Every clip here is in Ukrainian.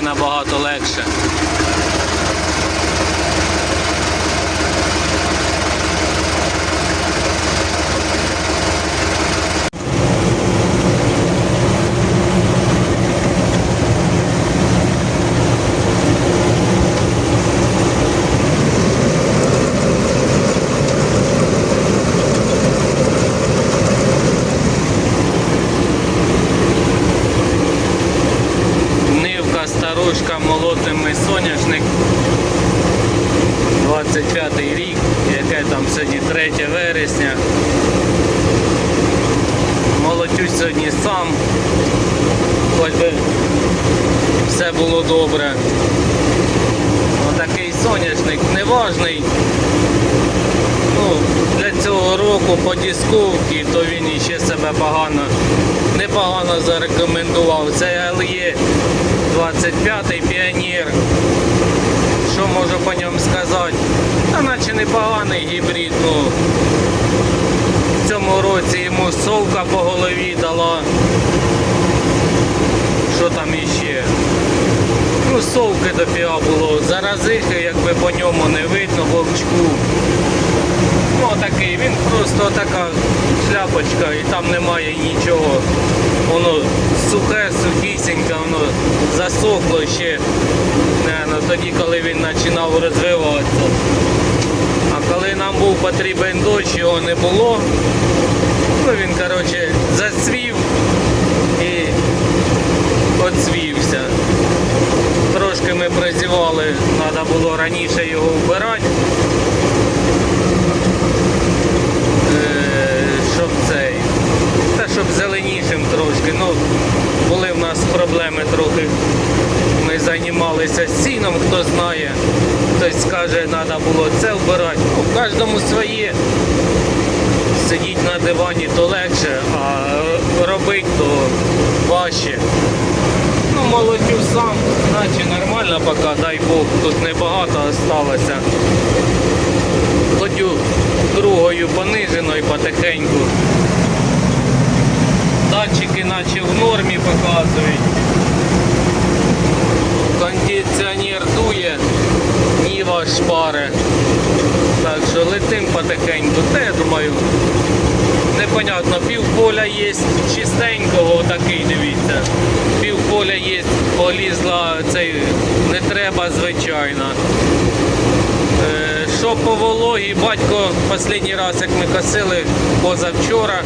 набагато легше. Нивка, старушка, молотим ми соняшник. 25 рік, яке там сьогодні 3 вересня. Молотюсь сьогодні сам. Хоч би все було добре. Отакий соняшник неважний. Ну, для цього року по дисковці, то він іще себе погано, непогано зарекомендував. Це LE 25 піонер. Що можу по ньому сказати? Та наче непоганий гібрид. Ну, в цьому році йому совка по голові дала. Що там іще? Ну, совки до було. Заразихи, якби по ньому не видно, вовчку. Ну, такий, він просто така шляпочка і там немає нічого. Воно сухе, сухісіньке, воно засохло ще не, ну, тоді, коли він починав розвиватися. Коли нам був потрібен дощ, його не було. Ну він, коротше, зацвів і оцвівся. Трошки ми прозівали, треба було раніше його вбирати. Е, щоб цей. Та щоб зеленішим трошки. Ну, були в нас проблеми трохи. Ми займалися сіном, хто знає. Хтось скаже, треба було це вбирати. Ну, кожному своє. Сидіть на дивані то легше, а робити то важче. Ну, молодю сам, наче нормально поки, дай Бог, тут небагато залишилося. Ходю другою пониженою потихеньку. Датчики наче в нормі показують. Кондиціонер дує, ніва шпари. Так що летим потихеньку. Та я думаю, непонятно, пів поля є чистенького, такий дивіться. Пів поля є, полізла цей, не треба, звичайно. Е, Що по вологі, батько останній раз, як ми косили позавчора,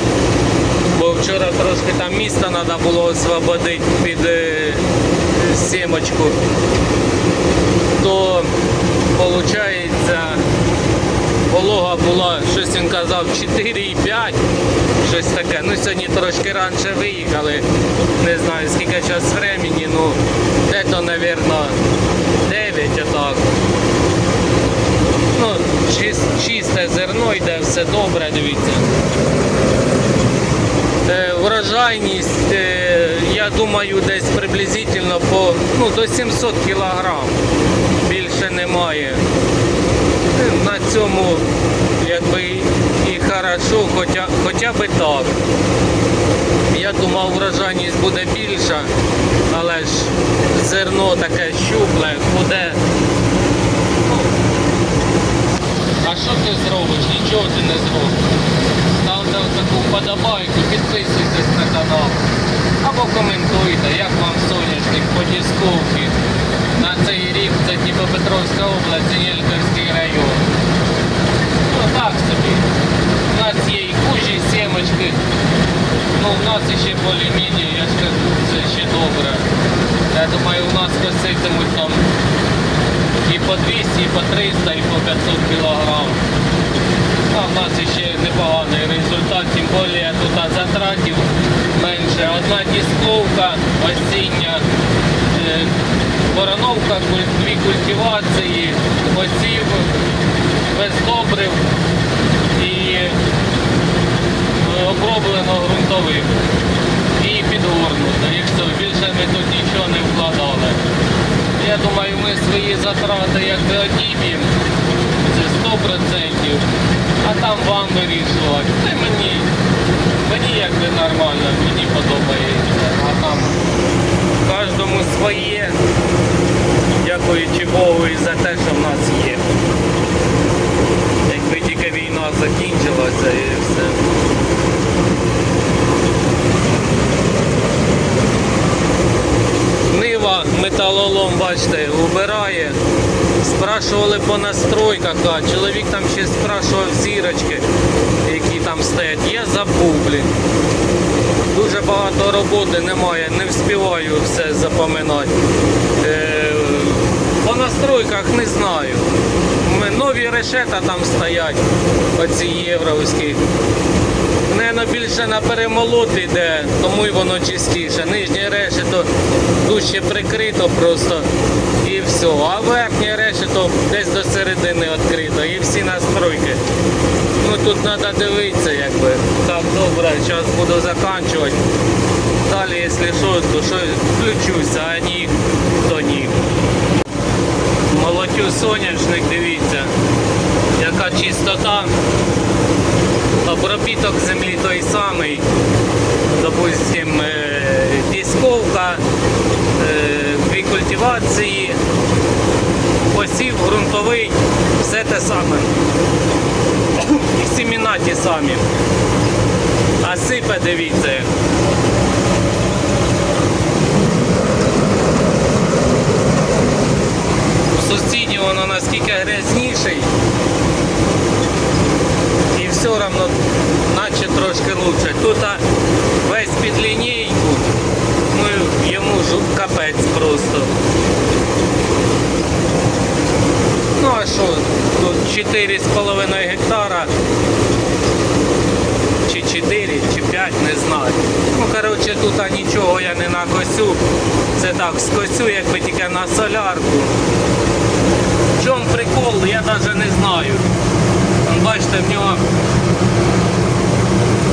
бо вчора трошки там міста треба було освободити під е, сімочку, то виходить, волога була, щось він казав, 4,5, щось таке. Ну сьогодні трошки раніше виїхали, не знаю скільки час времени, ну де-то, мабуть, 9 отак. Ну, чис- чисте зерно йде, все добре, дивіться. Е, Врожайність, е, я думаю, десь приблизительно по ну, до 700 кілограм. Більше немає. На цьому якби і хорошо, хоча, хоча би так. Я думав, врожайність буде більша, але ж зерно таке щупле, буде А що ти зробиш? Нічого ти не зробиш. Ставте таку вподобайку, підписуйтесь на канал. Або коментуйте, як вам соняшник по дісковці. На цей рік це Дніпропетровська область, Єльдорський район. Ну так собі. У нас є і кужі, і сімочки. Ну, у нас ще більш-менш, я ж кажу, це ще добре. Я думаю, у нас коситимуть там і по 200, і по 300, і по 500 кілограм. А в нас ще непоганий результат, тим більше тут затратів менше. Одна дисковка, осіння, е, вороновка, дві культивації, посів, без добрив і е, оброблено ґрунтовим. І підгорнуто. І все, більше ми тут нічого не вкладали. Я думаю, ми свої затрати якби одіб'ємо, це 100%, а там вам вирішувати. Це мені, мені якби нормально, мені подобається. А там кожному своє. дякуючи Богу і за те, що в нас є. Якби тільки війна закінчилася і все. Бачите, убирає. Спрашували по настройках, а чоловік там ще спрашував зірочки, які там стоять. Я забув, блін. Дуже багато роботи немає, не вспіваю все запам'ятати. Е, по настройках не знаю. Нові решета там стоять, оці євровські. Наверно, більше на перемолот іде, тому й воно чистіше. Нижнє решето дужче прикрито просто і все. А верхнє решето десь до середини відкрито і всі настройки. Ну тут треба дивитися якби. Так, добре, зараз буду закінчувати. Далі, якщо що, то що включуся, а ні, то ні. Молотю соняшник, дивіться, яка чистота. Обробіток землі той самий. Допустим, е, дисковка, е, дві культивації, посів ґрунтовий, все те саме. І семена ті самі. А сипе, дивіться. В сусіді воно наскільки грязніший. І все одно, наче трошки лучше. Тут а, весь під лінійку, ну йому ж капець просто. Ну а що, тут 4,5 гектара. Чи 4, чи 5, не знаю. Ну, коротше, тут нічого я не накосю. Це так, скосю, якби тільки на солярку. В чому прикол, я навіть не знаю. Бачите, в нього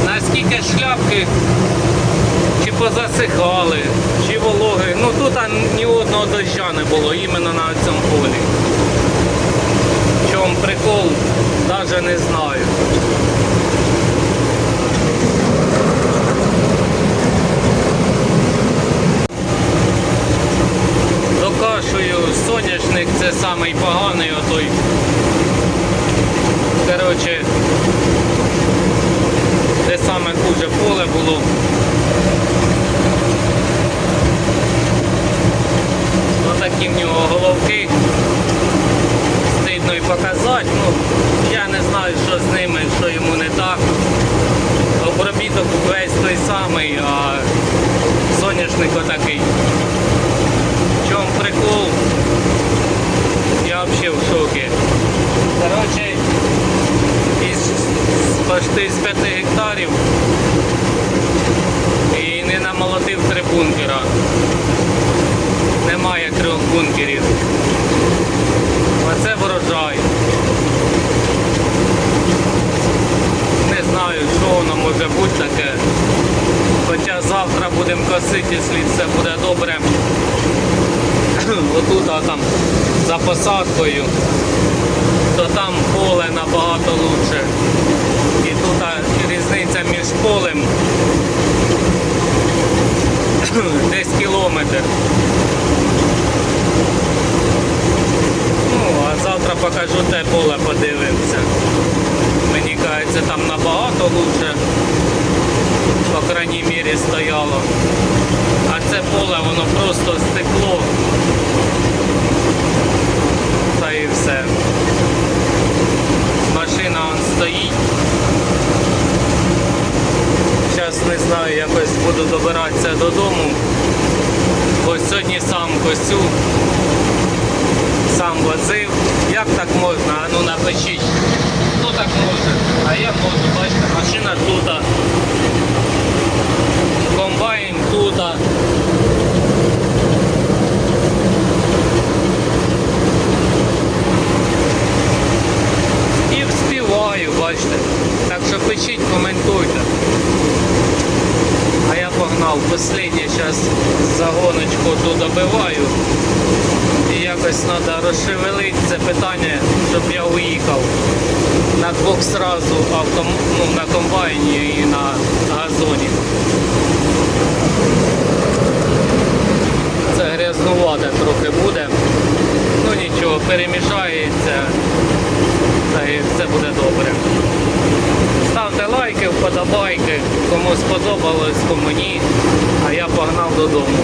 наскільки шляпки чи позасихали, чи вологи. Ну тут ні одного доща не було, іменно на цьому полі. В чому прикол, навіть не знаю. Соняшник, це самий поганий отой. Коротше, те саме хуже поле було. Отакі в нього головки. Стидно і показати. Ну, я не знаю, що з ними, що йому не так. Обробіток весь той самий, а соняшник отакий. В чому прикол? Взагалі в шокі. Коротше, із почти з 5 гектарів і не намолотив три бункера. Немає трьох бункерів. Оце врожай. Не знаю, що воно може бути таке. Хоча завтра будемо косити, якщо все буде добре. Отут а там за посадкою, то там поле набагато лучше. І тут різниця між полем десь кілометр. Ну, а завтра покажу те поле, подивимося. Мені кажеться, там набагато лучше, по крайній мірі, стояло. А це поле, воно просто стекло. Та і все. Машина он стоїть. Зараз не знаю, якось буду добиратися додому. Бо сьогодні сам косю, сам возив. Як так можна? А ну напишіть. Хто так може? А я можу, бачите, машина тут. Комбайн тут. І вспіваю, бачите. Так що пишіть, коментуйте догнав. Последнє зараз загоночку тут добиваю. І якось треба розшевелити це питання, щоб я уїхав. На двох сразу авто, ну, на комбайні і на газоні. Це грязнувате трохи буде. Ну нічого, перемішається та і все буде добре. Ставте лайк ставте вподобайки, кому сподобалось, кому ні. А я погнав додому.